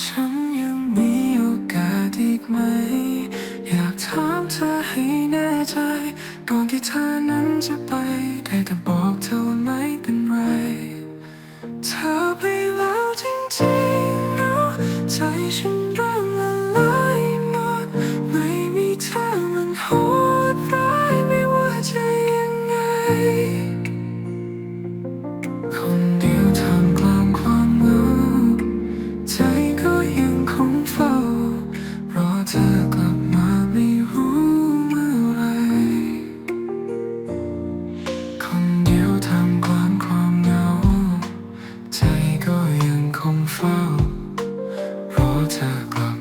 ฉันยังมีโอกาสอีกไหม อยากถามเธอให้แน่ใจ ก่อนที่เธอนั้นจะไป ได้แต่บอกเธอว่าไม่เป็นไร เธอไปแล้วจริงๆนะใจฉัน 여자가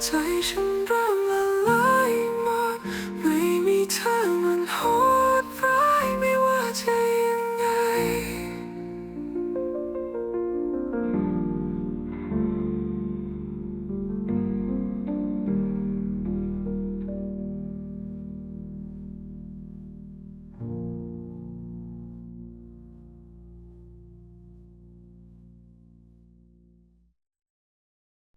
最深